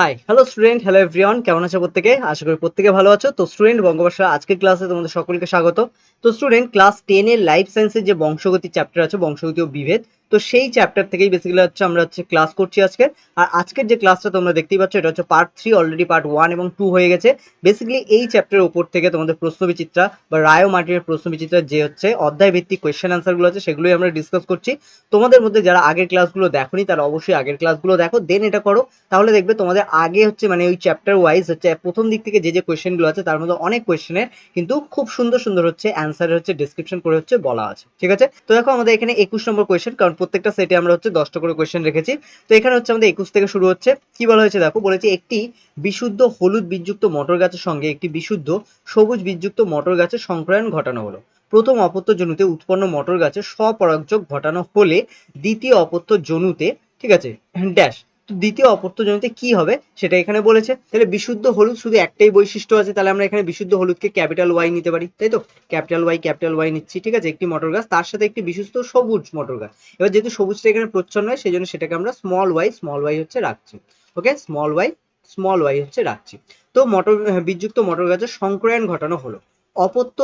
Hi hello student hello everyone কেমন আছে প্রত্যেকে? আশা করি প্রত্যেকে ভালো আছো। তো স্টুডেন্ট বঙ্গবাসা আজকের ক্লাসে তোমাদের সকলকে স্বাগত। তো স্টুডেন্ট ক্লাস টেন লাইফ সায়েন্সের যে বংশগতি চ্যাপ্টার আছে, বংশগতি ও বিভেদ তো সেই চ্যাপ্টার থেকেই বেসিক্যালি হচ্ছে আমরা হচ্ছে ক্লাস করছি আজকে। আর আজকের যে ক্লাসটা তোমরা দেখতেই পাচ্ছ, এটা হচ্ছে part three already part one এবং টু হয়ে গেছে। বেসিক্যালি এই চ্যাপ্টারের উপর থেকে তোমাদের প্রশ্ন বিচিত্রা বা রায় মার্টিনের প্রশ্ন বিচিত্রা যে হচ্ছে অধ্যায় ভিত্তিক কোয়েশ্চেন আনসারগুলো আছে, সেগুলোই আমরা ডিসকাস করছি। তোমাদের মধ্যে যারা আগের ক্লাসগুলো দেখোনি, তারা অবশ্যই আগের ক্লাসগুলো দেখো দেন এটা করো। তাহলে দেখবে তোমাদের আগে হচ্ছে মানে ওই চ্যাপ্টার ওয়াইজ হচ্ছে প্রথম দিক থেকে যে যে কোয়েশ্চেনগুলো আছে, তার মধ্যে অনেক কোয়েশ্চেনের কিন্তু খুব সুন্দর সুন্দর হচ্ছে অ্যান্সার হচ্ছে ডিসক্রিপশন করে হচ্ছে বলা আছে। ঠিক আছে? তো দেখো আমাদের এখানে একুশ নম্বর কোয়েশ্চেন কারণ প্রত্যেকটা সেটে আমরা হচ্ছে দশটা করে কোয়েশ্চেন রেখেছি। তো এখানে হচ্ছে আমাদের একুশ থেকে শুরু হচ্ছে। কি বলা হয়েছে দেখো, বলেছে একটি বিশুদ্ধ হলুদ বীজযুক্ত মটর গাছের সঙ্গে একটি বিশুদ্ধ সবুজ বীজযুক্ত মটর গাছের সংক্রয়ণ ঘটানো হলো। প্রথম অপত্য জনুতে উৎপন্ন মটর গাছের স্বপরাগযোগ ঘটানো হলে দ্বিতীয় অপত্য জনুতে, ঠিক আছে ড্যাশ দ্বিতীয় অপত্য জনিতে কি হবে, সেটা এখানে বলেছে। তাহলে বিশুদ্ধ হলুদ শুধু একটাই বৈশিষ্ট্য আছে, তাহলে আমরা এখানে বিশুদ্ধ হলুদকে ক্যাপিটাল ওয়াই নিতে পারি, তাই তো? ক্যাপিটাল ওয়াই ক্যাপিটাল ওয়াই নিচ্ছি, ঠিক আছে? একটি মটর গাছ, তার সাথে একটি বিশুদ্ধ সবুজ মটর গাছ। এবার যেহেতু সবুজটা এখানে প্রচ্ছন্ন হয়, সেই জন্য সেটাকে আমরা স্মল ওয়াই স্মল ওয়াই হচ্ছে রাখছি। Okay small Y small Y হচ্ছে রাখছি। তো মটর বীজযুক্ত মটর গাছের সংক্রায়ন ঘটানো হলো। অপত্য,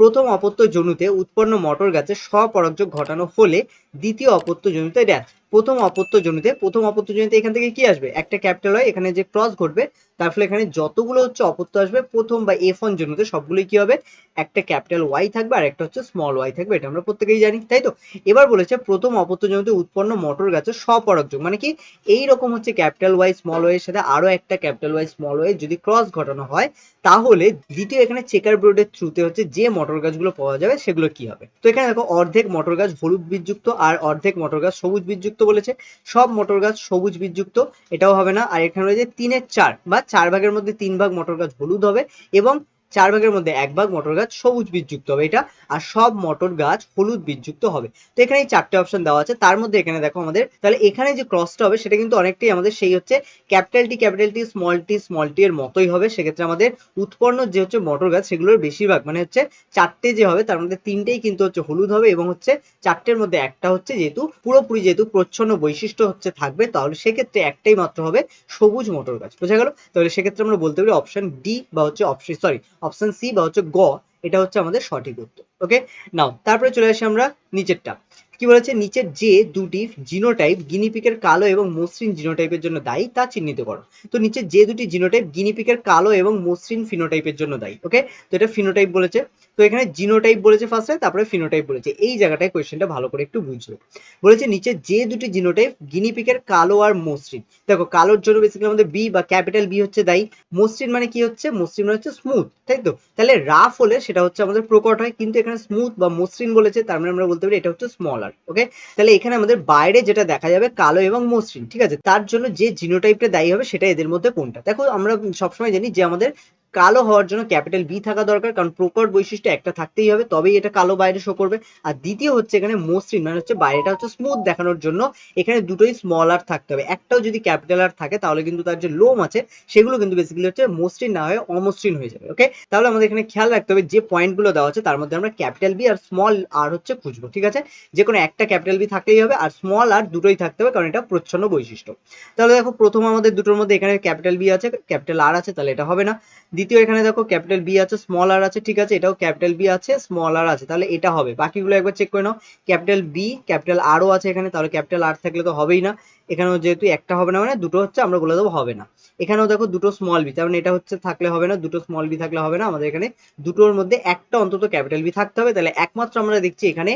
প্রথম অপত্য জনুতে উৎপন্ন মটর গাছের স্বপরাগযোগ ঘটানো হলে দ্বিতীয় অপত্য জনুতে ড্যাশ প্রথম অপত্য জনিতে, প্রথম অপত্য জনিতে এখান থেকে কি আসবে? একটা ক্যাপিটাল হয়, এখানে যে ক্রস ঘটবে, তার ফলে এখানে যতগুলো হচ্ছে অপত্য আসবে, প্রথম বা এফ ওয়ান জনিতে সবগুলোই কি হবে? একটা ক্যাপিটাল ওয়াই থাকবে, আর একটা হচ্ছে স্মল ওয়াই থাকবে, এটা আমরা প্রত্যেকেই জানি, তাই তো? এবার বলেছে প্রথম অপত্য জনিতে উৎপন্ন মটর গাছের স্বপরাগযোগ মানে কি? এই রকম হচ্ছে ক্যাপিটাল ওয়াই স্মল ওয়াই এর সাথে আরও একটা ক্যাপিটাল ওয়াই স্মল ওয়াই যদি ক্রস ঘটানো হয়, তাহলে দ্বিতীয় এখানে চেকার বোর্ডের থ্রুতে হচ্ছে যে মটর গাছগুলো পাওয়া যাবে, সেগুলো কি হবে? তো এখানে দেখো, অর্ধেক মটর গাছ হলুদ বীজযুক্ত আর অর্ধেক মটর গাছ সবুজ বীজযুক্ত। বলেছে, সব মটর গাছ সবুজ বীজযুক্ত, এটাও হবে না। আর এখানে রয়েছে তিনের চার বা চার ভাগের মধ্যে তিন ভাগ মটর গাছ হলুদ হবে এবং চার ভাগের মধ্যে এক ভাগ মটর গাছ সবুজ বীজযুক্ত হবে এটা, আর সব মটর গাছ হলুদ বীজযুক্ত হবে। তো এখানে এই চারটে অপশন দেওয়া আছে। তার মধ্যে এখানে দেখো আমাদের, তাহলে এখানে যে ক্রসটা হবে সেটা কিন্তু অনেকটাই আমাদের সেই হচ্ছে capital T capital T small T small T এর মতোই হবে। সেক্ষেত্রে আমাদের উৎপন্ন যে হচ্ছে মটর গাছ সেগুলোর বেশিরভাগ মানে হচ্ছে চারটে যে হবে তার মধ্যে তিনটেই কিন্তু হচ্ছে হলুদ হবে এবং হচ্ছে চারটের মধ্যে একটা হচ্ছে যেহেতু পুরোপুরি যেহেতু প্রচ্ছন্ন বৈশিষ্ট্য হচ্ছে থাকবে, তাহলে সেক্ষেত্রে একটাই মাত্র হবে সবুজ মটর গাছ। বোঝা গেল? তাহলে সেক্ষেত্রে আমরা বলতে পারি অপশন ডি বা হচ্ছে অপশন সরি অপশন সি বা হচ্ছে গ, এটা হচ্ছে আমাদের সঠিক উত্তর ওকে নাও তারপরে চলে আসি আমরা নিচেরটা। কি বলেছে? নিচের যে দুটি জিনোটাইপ গিনিপিকের কালো এবং মসৃণ জিনোটাইপের জন্য দায়ী, তা চিহ্নিত করো। তো নিচে যে দুটি জিনোটাইপ গিনিপিকের কালো এবং মসৃণ ফিনোটাইপের জন্য দায়ী, ওকে? তো এটা ফিনোটাইপ বলেছে। তো এখানে জিনোটাইপ বলেছে ফার্স্টে তারপরে ফিনোটাইপ বলেছে। এই জায়গাটায় কোয়েশ্চেনটা ভালো করে একটু বুঝলো। বলেছে নিচে যে দুটি জিনোটাইপ গিনিপিকের কালো আর মসৃণ। দেখো, কালোর জন্য বেসিক্যালি আমাদের বি বা ক্যাপিটাল বি হচ্ছে দায়ী। মসৃণ মানে কি হচ্ছে? মসৃণ মানে হচ্ছে স্মুথ তাই তো? তাহলে রাফ হলে সেটা হচ্ছে আমাদের প্রকট হয়। কিন্তু এখানে স্মুথ বা মসৃণ বলেছে, তার মানে আমরা বলতে পারি এটা হচ্ছে স্মলার ওকে তাহলে এখানে আমাদের বাইরে যেটা দেখা যাবে কালো এবং মসৃণ, ঠিক আছে? তার জন্য যে জিনোটাইপটা দায়ী হবে সেটা এদের মধ্যে কোনটা? দেখো, আমরা সবসময় জানি যে আমাদের কালো হওয়ার জন্য ক্যাপিটাল বি থাকা দরকার, কারণ প্রকট বৈশিষ্ট্য একটা থাকতেই হবে, তবেই এটা কালো বাইরে শো করবে। আর দ্বিতীয় হচ্ছে এখানে মসৃণ মানে হচ্ছে বাইরেটা হচ্ছে স্মুথ দেখানোর জন্য এখানে দুটোই স্মল আর থাকতে হবে। একটাও যদি ক্যাপিটাল আর থাকে, তাহলে কিন্তু তার যে লোম আছে, সেগুলো কিন্তু বেসিক্যালি হচ্ছে মসৃণ না হয়ে অমসৃণ হয়ে যাবে ওকে তাহলে আমাদের এখানে খেয়াল রাখতে হবে, যে পয়েন্টগুলো দেওয়া আছে, তার মধ্যে আমরা ক্যাপিটাল বি আর স্মল আর হচ্ছে খুঁজবো, ঠিক আছে? যে কোনো একটা ক্যাপিটাল বি থাকতেই হবে, আর স্মল আর দুটোই থাকতে হবে, কারণ এটা প্রচ্ছন্ন বৈশিষ্ট্য। তাহলে দেখো, প্রথম আমাদের দুটোর মধ্যে এখানে ক্যাপিটাল বি আছে ক্যাপিটাল আর আছে, তাহলে এটা হবে না। দ্বিতীয় এখানে দেখো ক্যাপিটাল বি আছে স্মল আর আছে, ঠিক আছে, এটাও ক্যাপিটাল বি আছে স্মল আর আছে, তাহলে এটা হবে। বাকিগুলো একবার চেক করে নাও। ক্যাপিটাল বি ক্যাপিটাল আরও আছে এখানে, তাহলে ক্যাপিটাল আর থাকলে তো হবেই না। এখানেও যেহেতু একটা হবে না মানে দুটো হচ্ছে, আমরা বলে দেবো হবে না। এখানেও দেখো দুটো স্মল বি তার মানে এটা হচ্ছে থাকলে হবে না, দুটো স্মল বি থাকলে হবে না। আমাদের এখানে দুটোর মধ্যে একটা অন্তত ক্যাপিটাল বি থাকতে হবে। তাহলে একমাত্র আমরা দেখছি এখানে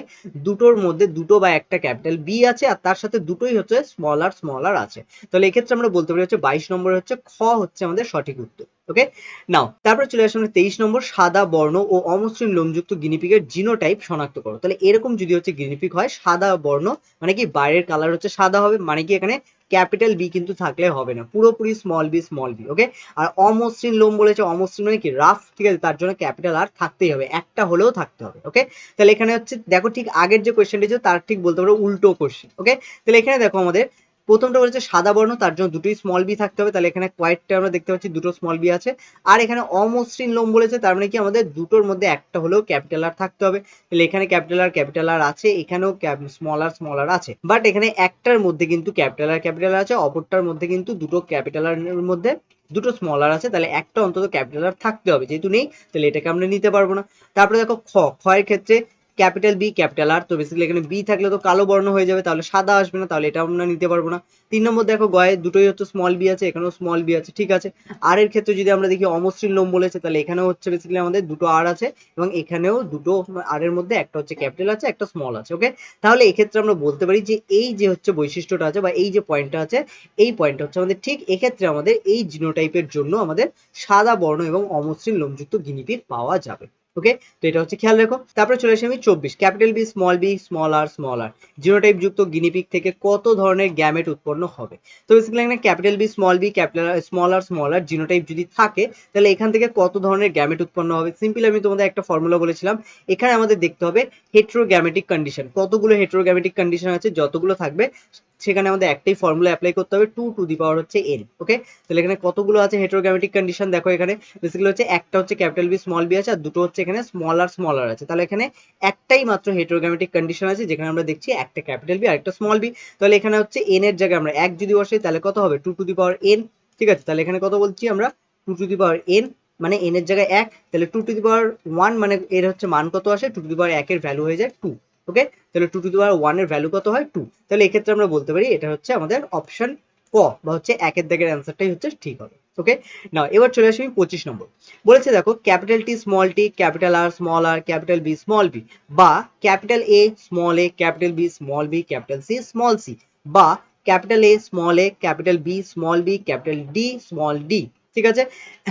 দুটোর মধ্যে দুটো বা একটা ক্যাপিটাল বি আছে, আর তার সাথে দুটোই হচ্ছে স্মল আর স্মল আর আছে। তাহলে এক্ষেত্রে আমরা বলতে পারি হচ্ছে বাইশ নম্বরে হচ্ছে খ হচ্ছে আমাদের সঠিক উত্তর। ওকে নাও তারপরে চলে আসে আমরা তেইশ নম্বর, সাদা বর্ণ ও অমসৃণ লোমযুক্ত গিনিপিকের জিনোটাইপ শনাক্ত করো। তাহলে এরকম যদি হচ্ছে গিনিপিক হয়, সাদা বর্ণ মানে কি বাইরের কালার হচ্ছে সাদা হবে মানে কি এখানে ক্যাপিটাল বি কিন্তু থাকলে হবে না। পুরোপুরি small B small B okay আর অমসৃণ লোম বলেছে, অমসৃণ মানে কি রাফ ঠিক আছে? তার জন্য ক্যাপিটাল আর থাকতেই হবে, একটা হলেও থাকতে হবে ওকে তাহলে এখানে হচ্ছে, দেখো ঠিক আগের যে কোয়েশ্চেনটি ছিল, তার ঠিক বলতে পারো উল্টো কোয়েশ্চেন ওকে তাহলে এখানে দেখো আমাদের প্রথমটা বলেছে সাদা বর্ণ, তার জন্য দুটোই স্মল বি থাকতে হবে। তাহলে এখানে কোয়াইটটা আমরা দেখতে পাচ্ছি দুটো স্মল বি আছে। আর এখানে অমসৃণ লোম বলেছে, তার মানে কি আমাদের দুটোর মধ্যে একটা হলেও ক্যাপিটাল আর থাকতে হবে। তাহলে এখানে ক্যাপিটাল আর ক্যাপিটাল আর আছে, এখানেও স্মল আর স্মল আর আছে। বাট এখানে একটার মধ্যে কিন্তু ক্যাপিটাল আর ক্যাপিটাল আছে, অপরটার মধ্যে কিন্তু দুটো ক্যাপিটাল আর মধ্যে দুটো স্মলার আছে। তাহলে একটা অন্তত ক্যাপিটাল আর থাকতে হবে, যেহেতু নেই, তাহলে এটাকে আমরা নিতে পারব না। তারপরে দেখো খ খয়ের ক্ষেত্রে ক্যাপিটাল বি ক্যাপিটাল আর তো বেসিক্যালি এখানে বি থাকলে তো কালো বর্ণ হয়ে যাবে, তাহলে সাদা আসবে না, তাহলে এটা আমরা নিতে পারব না। তিন নম্বর দেখো, গয়ে দুটোই হচ্ছে স্মল বি আছে, এখানেও স্মল বি আছে, ঠিক আছে। আর এর ক্ষেত্রে যদি আমরা দেখি অমসৃণ লোম বলেছে, তাহলে এখানেও হচ্ছে বেসিক্যালি আমাদের দুটো আর আছে, এবং এখানেও দুটো আর এর মধ্যে একটা হচ্ছে ক্যাপিটাল আছে, একটা স্মল আছে ওকে তাহলে এক্ষেত্রে আমরা বলতে পারি যে এই যে হচ্ছে বৈশিষ্ট্যটা আছে, বা এই যে পয়েন্টটা আছে, এই পয়েন্টটা হচ্ছে আমাদের ঠিক এক্ষেত্রে আমাদের এই জিনোটাইপের জন্য আমাদের সাদা বর্ণ এবং অমসৃণ লোমযুক্ত গিনিপিগ পাওয়া যাবে। ওকে তো এটা হচ্ছে খেয়াল রেখো। তারপরে চলে আসি আমি চব্বিশ। Capital B small B small R small R genotype যুক্ত গিনিপিগ থেকে কত ধরনের গ্যামেট উৎপন্ন হবে? তো বেসিক্যালি এখানে capital B small B capital small R small R genotype যদি থাকে, তাহলে এখান থেকে কত ধরনের গ্যামেট উৎপন্ন হবে? সিম্পল আমি তোমাদের একটা ফর্মুলা বলেছিলাম। এখানে আমাদের দেখতে হবে হেট্রোগ্যামেটিক কন্ডিশন কতগুলো হেট্রোগ্যামেটিক কন্ডিশন আছে? যতগুলো থাকবে, সেখানে আমাদের একটাই ফর্মুলা অ্যাপ্লাই করতে হবে টু টু দি পাওয়ার হচ্ছে এন ওকে তাহলে এখানে কতগুলো আছে হেট্রোগ্যামেটিক কন্ডিশন দেখো এখানে। বেসিক্যালি হচ্ছে একটা হচ্ছে ক্যাপিটাল বি স্মল বি আছে, আর দুটো হচ্ছে এখানে স্মল আর স্মল আর আছে। তাহলে এখানে একটাই মাত্র হেট্রোগ্যামেটিক কন্ডিশন আছে, যেখানে আমরা দেখছি একটা ক্যাপিটাল বি আর একটা স্মল বি তাহলে এখানে হচ্ছে এন এর জায়গায় আমরা এক যদি বসাই, তাহলে কত হবে? Two to the power n ঠিক আছে? তাহলে এখানে কত বলছি আমরা? Two to the power n মানে এন এর জায়গায় এক। তাহলে two to the power one মানে এর হচ্ছে মান কত আসে? টু টু দি পাওয়ার একের ভ্যালু হয়ে যায় টু ওকে তাহলে টু টু দি পাওয়ার ওয়ানের ভ্যালু কত হয়? টু তাহলে এক্ষেত্রে আমরা বলতে পারি, এটা হচ্ছে আমাদের অপশন ক, বা হচ্ছে একের দাগের অ্যান্সারটাই হচ্ছে ঠিক হবে। ওকে নাও এবার চলে আসি আমি পঁচিশ নম্বর। বলেছে দেখো capital T small T capital R small R capital B small B বা capital A small A capital B small B capital C small C বা capital A small A capital B small B capital D small D ঠিক আছে?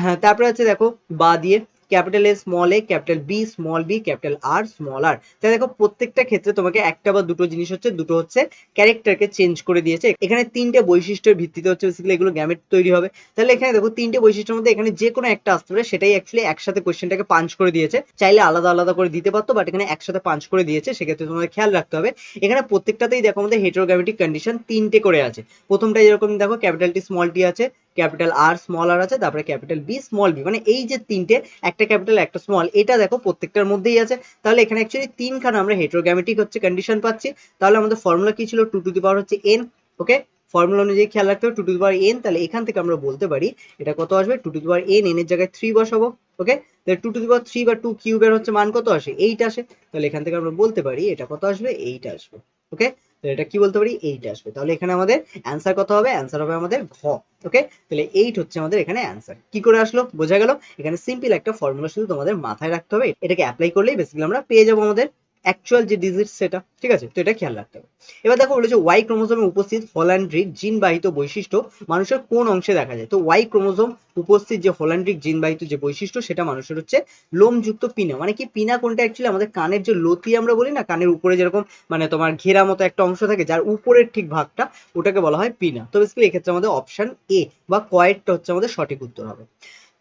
হ্যাঁ তারপরে হচ্ছে দেখো, বা দিয়ে capital A small A capital B small B capital R small R তাহলে দেখো, প্রত্যেকটা ক্ষেত্রে তোমাকে একটা বা দুটো জিনিস হচ্ছে, দুটো হচ্ছে ক্যারেক্টারকে চেঞ্জ করে দিয়েছে। এখানে তিনটে বৈশিষ্ট্যের ভিত্তিতে হচ্ছে বেসিক্যালি এগুলো গ্যামেট তৈরি হবে। তাহলে এখানে দেখো, তিনটে বৈশিষ্ট্যের মধ্যে এখানে যে কোনো একটা আসতে পারে, সেটাই অ্যাকচুয়ালি একসাথে কোয়েশ্চেনটাকে পাঞ্চ করে দিয়েছে। চাইলে আলাদা আলাদা করে দিতে পারতো বাট এখানে একসাথে পাঞ্চ করে দিয়েছে, সেক্ষেত্রে তোমাদের খেয়াল রাখতে হবে। এখানে প্রত্যেকটাতেই দেখো আমাদের হেটেরোগ্যামেটিক কন্ডিশন তিনটে করে আছে। প্রথমটা যেরকম দেখো ক্যাপিটাল টি স্মল টি আছে ক্যাপিটাল আর স্মল আর আছে, তারপরে ক্যাপিটাল বি, স্মল বি মানে এই যে তিনটে, একটা ক্যাপিটাল, একটা স্মল, এটা দেখো প্রত্যেকটার মধ্যেই আছে। তাহলে এখানে অ্যাকচুয়ালি তিনখানা আমরা হেটেরোগ্যামেটিক হচ্ছে কন্ডিশন পাচ্ছি। তাহলে আমাদের ফর্মুলা কি ছিল? টু টু দি পাওয়ার হচ্ছে এন ওকে ফর্মুলা অনুযায়ী খেয়াল রাখতে হবে two to the power n তাহলে এখান থেকে আমরা বলতে পারি, এটা কত আসবে? Two to the power n n এর জায়গায় থ্রি বসাবো ওকে তাহলে two to the power three বা টু কিউবের হচ্ছে মান কত আসে? এইট আসে। তাহলে এখান থেকে আমরা বলতে পারি, এটা কত আসবে? এইট আসবে ওকে তাহলে এটা কি বলতে পারি? এইট আসবে। তাহলে এখানে আমাদের অ্যান্সার কত হবে? অ্যান্সার হবে আমাদের ঘ ওকে তাহলে এইট হচ্ছে আমাদের এখানে অ্যান্সার কি করে আসলো? বোঝা গেল। এখানে সিম্পল একটা ফর্মুলা শুধু তোমাদের মাথায় রাখতে হবে। এটাকে অ্যাপ্লাই করলেই বেসিক্যালি আমরা পেয়ে যাব আমাদের। অ্যাকচুয়াল যে ডিজিট সেটা, ঠিক আছে? তো এটা খেয়াল রাখতে হবে। এবার দেখো বলেছে ওয়াই ক্রোমোজোমে উপস্থিত ফলান্ড্রিক জিন বাহিত বৈশিষ্ট্য মানুষের কোন অংশে দেখা যায়? তো ওয়াই ক্রোমোজোম উপস্থিত যে ফলান্ড্রিক জিনবাহিত যে বৈশিষ্ট্য, সেটা মানুষের হচ্ছে লোমযুক্ত পিনা। মানে কি পিনা কোনটা অ্যাকচুয়ালি আমাদের কানের যে লতি আমরা বলি না, কানের উপরে যেরকম মানে তোমার ঘেরা মতো একটা অংশ থাকে, যার উপরের ঠিক ভাগটা ওটাকে বলা হয় পিনা। তো বেসিক্যালি এক্ষেত্রে আমাদের অপশন এ বা কয়েকটা হচ্ছে আমাদের সঠিক উত্তর হবে।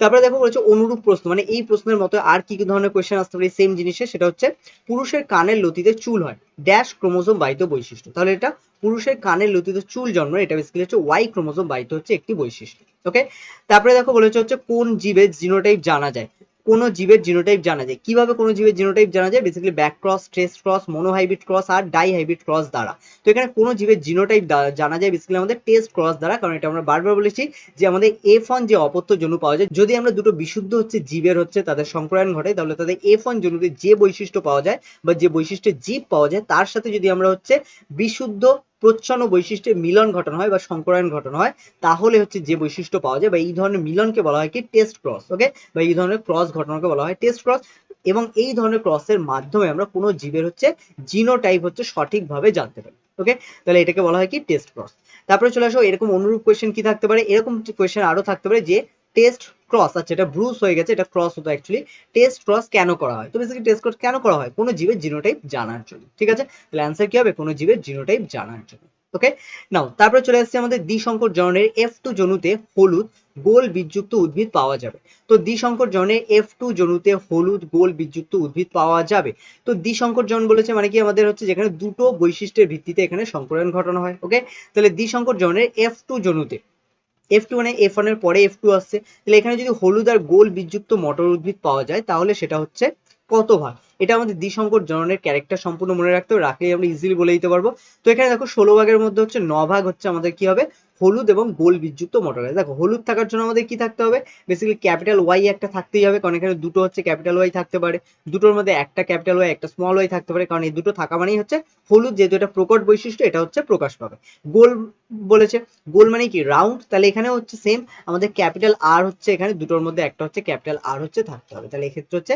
তারপরে দেখো বলেছে অনুরূপ প্রশ্ন মানে এই প্রশ্নের মতো আর কি কি ধরনের কোয়েশ্চেন আসতে পারে? সেম জিনিসে সেটা হচ্ছে পুরুষের কানের লতিতে চুল হয় ড্যাশ ক্রোমোজোম বাহিত বৈশিষ্ট্য। তাহলে এটা পুরুষের কানের লতিতে চুল জন্ম, এটা বেসিক্যালি হচ্ছে ওয়াই ক্রোমোজোম বাহিত হচ্ছে একটি বৈশিষ্ট্য ওকে তারপরে দেখো বলেছে হচ্ছে কোন জীবের জিনোটাইপ জানা যায়? কোন জীবের জিনোটাইপ জানা যায়। কীভাবে কোন জীবের জিনোটাইপ জানা যায়? বেসিক্যালি ব্যাক ক্রস ট্রেস ক্রস মোনোহাইব্রিড ক্রস আর ডাই হাইব্রিড ক্রস দ্বারা। তো এখানে কোন জীবের জিনোটাইপ জানা যায় বেসিক্যালি আমাদের টেস্ট ক্রস দ্বারা, কারণ এটা আমরা বারবার বলেছি যে আমাদের এফ যে অপত্য জনু পাওয়া যায়, যদি আমরা দুটো বিশুদ্ধ হচ্ছে জীবের হচ্ছে তাদের সংক্রায়ন ঘটে তাহলে তাদের এফ ওয়ান জনুতে যে বৈশিষ্ট্য পাওয়া যায় বা যে বৈশিষ্ট্যের জীব পাওয়া যায়, তার সাথে যদি আমরা হচ্ছে বিশুদ্ধ প্রচ্ছন্ন বৈশিষ্ট্যের মিলন ঘটানো হয় বা সংকরায়ন ঘটানো হয়, তাহলে হচ্ছে যে বৈশিষ্ট্য পাওয়া যায় বা এই ধরনের মিলনকে বলা হয় কি? টেস্ট ক্রস ওকে বা এই ধরনের ক্রস ঘটনাকে বলা হয় টেস্ট ক্রস এবং এই ধরনের ক্রসের মাধ্যমে আমরা কোনো জীবের হচ্ছে জিনোটাইপ হচ্ছে সঠিকভাবে জানতে পারি ওকে তাহলে এটাকে বলা হয় কি? টেস্ট ক্রস তারপরে চলে আসো, এরকম অনুরূপ কোয়েশ্চেন কি থাকতে পারে? এরকম কোয়েশ্চেন আরও থাকতে পারে যে টেস্ট ক্রস আচ্ছা এটা ব্রুস হয়ে গেছে, এটা ক্রস হতো অ্যাকচুয়ালি টেস্ট ক্রস কেন করা হয়? তো বেসিক্যালি টেস্ট ক্রস কেন করা হয়? কোনো জীবের জিনোটাইপ জানার জন্য, ঠিক আছে? তাহলে অ্যান্সার কি হবে? কোনো জীবের জিনোটাইপ জানার জন্য ওকে নাও তারপরে চলে আসছে আমাদের দ্বিসংকর জননের এফ টু জনুতে হলুদ, গোল বীজযুক্ত উদ্ভিদ পাওয়া যাবে। তো দ্বিসংকর জনে এফ টু জনুতে হলুদ, গোল বীজযুক্ত উদ্ভিদ পাওয়া যাবে। তো দ্বিসংকর জন বলেছে মানে কি? আমাদের হচ্ছে যেখানে দুটো বৈশিষ্ট্যের ভিত্তিতে এখানে সংকরণ ঘটানো হয় ওকে তাহলে দ্বিসংকর জনের এফ টু জনুতে এফ টু মানে এফ ওয়ানের পরে এফ টু আসছে, তাহলে এখানে যদি হলুদ আর গোল বীজযুক্ত মটর উদ্ভিদ পাওয়া যায়, তাহলে সেটা হচ্ছে কত ভাগ এটা আমাদের দ্বিসংকর জননের ক্যারেক্টার সম্পূর্ণ মনে রাখতে হবে, রাখলেই আমরা ইজিলি বলে দিতে পারব। তো এখানে দেখো ষোলো ভাগের মধ্যে হচ্ছে ন ভাগ হচ্ছে আমাদের কি হবে? হলুদ এবং গোল বীজযুক্ত মটর দেখো, হলুদ থাকার জন্য আমাদের কি থাকতে হবে? বেসিক্যালি ক্যাপিটাল ওয়াই একটা থাকতেই হবে, কারণ এখানে দুটো হচ্ছে ক্যাপিটাল ওয়াই থাকতে পারে। দুটোর মধ্যে একটা ক্যাপিটাল ওয়াই একটা স্মল ওয়াই থাকতে পারে, কারণ এই দুটো থাকা মানেই হচ্ছে হলুদ, যেহেতু এটা প্রকট বৈশিষ্ট্য, এটা হচ্ছে প্রকাশ পাবে। গোল বলেছে, গোল মানে কি? রাউন্ড তাহলে এখানে হচ্ছে সেম আমাদের ক্যাপিটাল আর হচ্ছে এখানে, দুটোর মধ্যে একটা হচ্ছে ক্যাপিটাল আর হচ্ছে থাকতে হবে। তাহলে এক্ষেত্রে হচ্ছে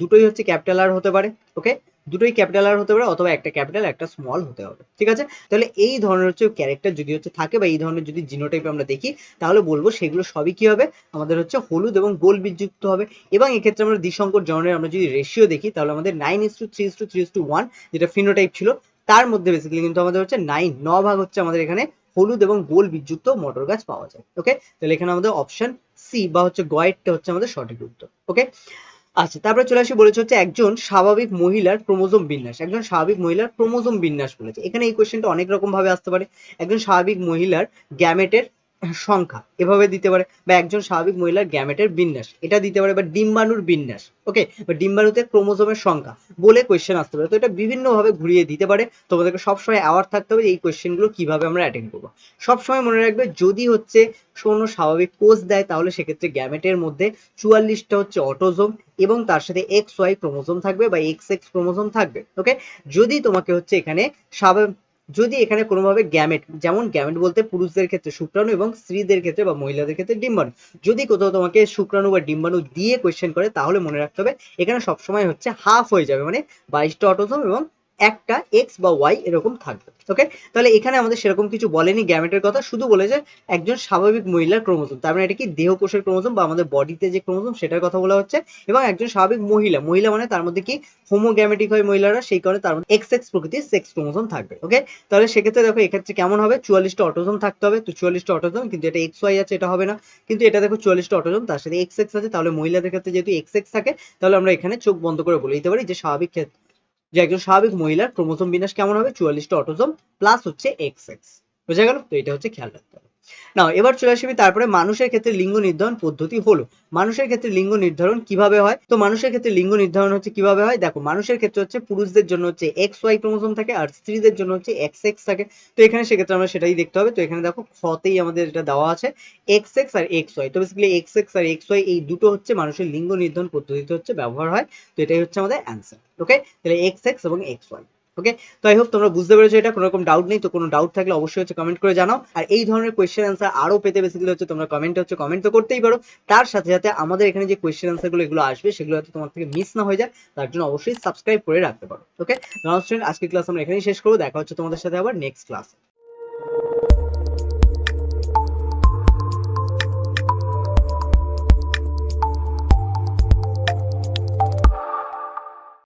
দুটোই হচ্ছে ক্যাপিটাল আর হতে পারে ওকে দুটোই ক্যাপিটাল আর হতে পারে অথবা একটা ক্যাপিটাল একটা স্মল হতে হবে। ঠিক আছে? তাহলে এই ধরনের হচ্ছে ক্যারেক্টার যদি হচ্ছে থাকে বা এই ধরনের যদি জিনোটাইপ আমরা দেখি, তাহলে বলব সেগুলো সবই কি হবে? আমাদের হচ্ছে হলুদ এবং গোল বীজযুক্ত হবে। এবং এক্ষেত্রে আমরা দ্বিসংকর জনের আমরা যদি রেশিও দেখি, তাহলে আমাদের nine is to three is to three is to one যেটা ফিনোটাইপ ছিল, তার মধ্যে বেসিক্যালি কিন্তু আমাদের হচ্ছে নাইন ন ভাগ হচ্ছে আমাদের এখানে হলুদ এবং গোল বীজযুক্ত মটর গাছ পাওয়া যায়। ওকে তাহলে এখানে আমাদের অপশন সি বা হচ্ছে গয়েরটা হচ্ছে আমাদের সঠিক উত্তর। ওকে আচ্ছা তারপরে চলে আসি, বলেছে হচ্ছে একজন স্বাভাবিক মহিলার ক্রোমোজোম বিন্যাস। একজন স্বাভাবিক মহিলার ক্রোমোজোম বিন্যাস বলেছে। এখানে এই কোয়েশ্চেনটা অনেক রকম ভাবে আসতে পারে। একজন স্বাভাবিক মহিলার গ্যামেটের সংখ্যা। এভাবে দিতে পারে। বা একজন স্বাভাবিক মহিলার গ্যামেটের বিন্যাস। এটা দিতে পারে বা ডিম্বাণুর বিন্যাস। ওকে বা ডিম্বাণুতে ক্রোমোজোমের সংখ্যা বলে কোয়েশ্চেন আসতে পারে। তো এটা বিভিন্ন ভাবে ঘুরিয়ে দিতে পারে। তোমাদেরকে সবসময় অ্যাওয়ার থাকতে হবে এই কোয়েশ্চেনগুলো কীভাবে আমরা অ্যাটেন্ড করব। সবসময় মনে রাখবে, যদি হচ্ছে কোনো স্বাভাবিক কোষ দেয়, তাহলে সেক্ষেত্রে গ্যামেটের মধ্যে চুয়াল্লিশটা হচ্ছে অটোজোম এবং তার সাথে এক্স ওয়াই ক্রোমোজোম থাকবে বা এক্স এক্স ক্রোমোজোম থাকবে। ওকে যদি তোমাকে হচ্ছে এখানে স্বাভাবিক যদি এখানে কোনোভাবে গ্যামেট যেমন গ্যামেট বলতে পুরুষদের ক্ষেত্রে শুক্রাণু এবং স্ত্রীদের ক্ষেত্রে বা মহিলাদের ক্ষেত্রে ডিম্বাণু। যদি কোথাও তোমাকে শুক্রাণু বা ডিম্বাণু দিয়ে কোয়েশ্চেন করে, তাহলে মনে রাখতে হবে এখানে সবসময় হচ্ছে হাফ হয়ে যাবে মানে বাইশটা অটোজোম এবং একটা এক্স বা ওয়াই এরকম থাকবে ওকে তাহলে এখানে আমাদের সেরকম কিছু বলেনি গ্যামেটের কথা, শুধু বলেছে একজন স্বাভাবিক মহিলার ক্রোমোজোম, তার মানে এটা কি দেহকোষের ক্রোমোজোম বা আমাদের বডিতে যে ক্রোমোজোম সেটার কথা বলা হচ্ছে, এবং একজন স্বাভাবিক মহিলা মহিলা মানে তার মধ্যে কি হোমোগ্যামেটিক হয় মহিলারা, সেই কারণে তার মধ্যে এক্স এক্স প্রকৃতির সেক্স ক্রোমোজোম থাকবে ওকে তাহলে সেক্ষেত্রে দেখো এক্ষেত্রে কেমন হবে? চুয়াল্লিশটা অটোজোম থাকতে হবে, তো চুয়াল্লিশটা অটোজোম, কিন্তু এটা এক্স ওয়াই আছে, এটা হবে না, কিন্তু এটা দেখো চুয়াল্লিশটা অটোজোম, তার সাথে এক্স এক্স আছে, তাহলে মহিলাদের ক্ষেত্রে যেহেতু এক্স এক্স থাকে, তাহলে আমরা এখানে চোখ বন্ধ করে বলে দিতে পারি যে স্বাভাবিক ক্ষেত্রে যে একজন স্বাভাবিক মহিলার ক্রোমোজোম বিন্যাস কেমন হবে? চুয়াল্লিশটা অটোজম প্লাস হচ্ছে এক্স এক্স বোঝা গেল? তো এটা হচ্ছে খেয়াল রাখতে হবে। নাও এবার চলে আসবি তারপরে মানুষের ক্ষেত্রে লিঙ্গ নির্ধারণ পদ্ধতি হলো। মানুষের ক্ষেত্রে লিঙ্গ নির্ধারণ কীভাবে হয়? তো মানুষের ক্ষেত্রে লিঙ্গ নির্ধারণ হচ্ছে কীভাবে হয়? দেখো, মানুষের ক্ষেত্রে হচ্ছে পুরুষদের জন্য হচ্ছে এক্স ওয়াই ক্রোমোজোম থাকে আর স্ত্রীদের জন্য হচ্ছে এক্স এক্স থাকে। তো এখানে সেক্ষেত্রে আমরা সেটাই দেখতে হবে। তো এখানে দেখো খতেই আমাদের এটা দেওয়া আছে, এক্স এক্স আর এক্স ওয়াই। তো বেসিক্যালি এক্স এক্স আর এক্স ওয়াই এই দুটো হচ্ছে মানুষের লিঙ্গ নির্ধারণ পদ্ধতিতে হচ্ছে ব্যবহার হয়। তো এটাই হচ্ছে আমাদের অ্যান্সার ওকে তাহলে এক্স এক্স এবং এক্স ওয়াই। ওকে তো আই হোপ তোমরা বুঝতে পেরেছ এটা কোনো রকম ডাউট নেই, তো কোনো ডাউট থাকলে অবশ্যই হচ্ছে কমেন্ট করে জানাও। আর এই ধরনের কোয়েশ্চেন অ্যান্সার আরও পেতে বেসিক্যালি হচ্ছে তোমরা কমেন্ট হচ্ছে কমেন্ট তো করতেই পারো। তার সাথে সাথে আমাদের এখানে যে কোয়েশ্চেন অ্যান্সারগুলো এগুলো আসবে, সেগুলো হয়তো তোমার থেকে মিস না হয়ে যায় তার জন্য অবশ্যই সাবস্ক্রাইব করে রাখতে পারো। ওকে স্টুডেন্ট আজকে ক্লাস আমরা এখানেই শেষ করব, দেখা হচ্ছে তোমাদের সাথে আবার নেক্সট ক্লাসে